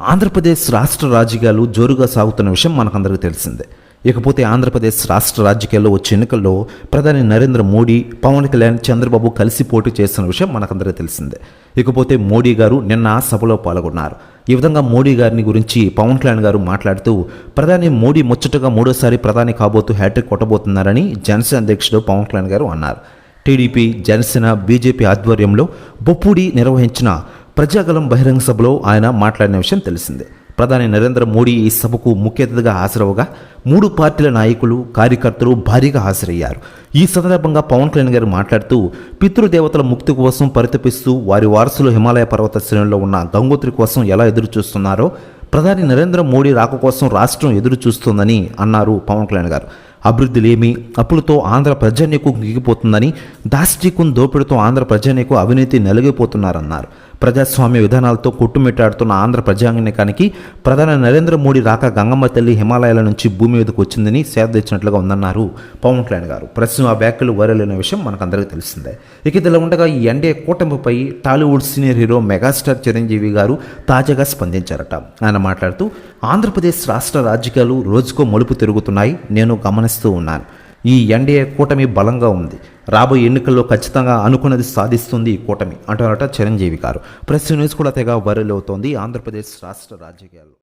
ఆంధ్రప్రదేశ్ రాష్ట్ర రాజకీయాలు జోరుగా సాగుతున్న విషయం మనకందరికీ తెలిసిందే. ఇకపోతే ఆంధ్రప్రదేశ్ రాష్ట్ర రాజకీయాల్లో వచ్చే ఎన్నికల్లో ప్రధాని నరేంద్ర మోడీ పవన్ కళ్యాణ్ చంద్రబాబు కలిసి పోటీ చేస్తున్న విషయం మనకందరికీ తెలిసిందే. ఇకపోతే మోడీ గారు నిన్న సభలో పాల్గొన్నారు. ఈ విధంగా మోడీ గారిని గురించి పవన్ కళ్యాణ్ గారు మాట్లాడుతూ ప్రధాని మోడీ ముచ్చటగా మూడోసారి ప్రధాని కాబోతూ హ్యాట్రిక్ కొట్టబోతున్నారని జనసేన అధ్యక్షుడు పవన్ కళ్యాణ్ గారు అన్నారు. టీడీపీ జనసేన బీజేపీ ఆధ్వర్యంలో బొప్పూడి నిర్వహించిన ప్రజాగలం బహిరంగ సభలో ఆయన మాట్లాడిన విషయం తెలిసిందే. ప్రధాని నరేంద్ర మోడీ ఈ సభకు ముఖ్య అతిథిగా హాజరవగా మూడు పార్టీల నాయకులు కార్యకర్తలు భారీగా హాజరయ్యారు. ఈ సందర్భంగా పవన్ కళ్యాణ్ గారు మాట్లాడుతూ పితృదేవతల ముక్తి కోసం పరితపిస్తూ వారి వారసులు హిమాలయ పర్వత శ్రేణిలో ఉన్న గంగోత్రి కోసం ఎలా ఎదురు చూస్తున్నారో ప్రధాని నరేంద్ర మోడీ రాక కోసం రాష్ట్రం ఎదురు చూస్తుందని అన్నారు పవన్ కళ్యాణ్ గారు. అభివృద్ధి లేమి అప్పులతో ఆంధ్ర ప్రజానీకు గిగిపోతుందని దాష్టికం దోపిడితో ఆంధ్ర ప్రజానీకు అవినీతి నలిగిపోతున్నారన్నారు. ప్రజాస్వామ్య విధానాలతో కొట్టుమిట్టాడుతున్న ఆంధ్ర ప్రజానీకానికి ప్రధాని నరేంద్ర మోడీ రాక గంగమ్మ తల్లి హిమాలయాల నుంచి భూమి మీదకు వచ్చిందని సేద తెచ్చినట్లుగా ఉందన్నారు. పవన్ కళ్యాణ్ గారు ప్రస్తుతం ఆ వ్యాఖ్యలు వైరల్ అయిన విషయం మనకందరికీ తెలిసిందే. ఇక ఇదిలా ఉండగా ఈ NDA కూటమిపై Tollywood senior hero megastar Chiranjeevi garu తాజాగా స్పందించారట. ఆయన మాట్లాడుతూ ఆంధ్రప్రదేశ్ రాష్ట్ర రాజకీయాలు రోజుకో మలుపు తిరుగుతున్నాయి. నేను గమనిస్తూ ఉన్నాను. ఈ ఎన్డీఏ కూటమి బలంగా ఉంది. రాబోయే ఎన్నికల్లో ఖచ్చితంగా అనుకున్నది సాధిస్తుంది ఈ కూటమి అంటారట చిరంజీవి గారు. ప్రెస్ న్యూస్ కూడా తెగ వైరల్ అవుతోంది. ఆంధ్రప్రదేశ్ రాష్ట్ర రాజకీయాల్లో.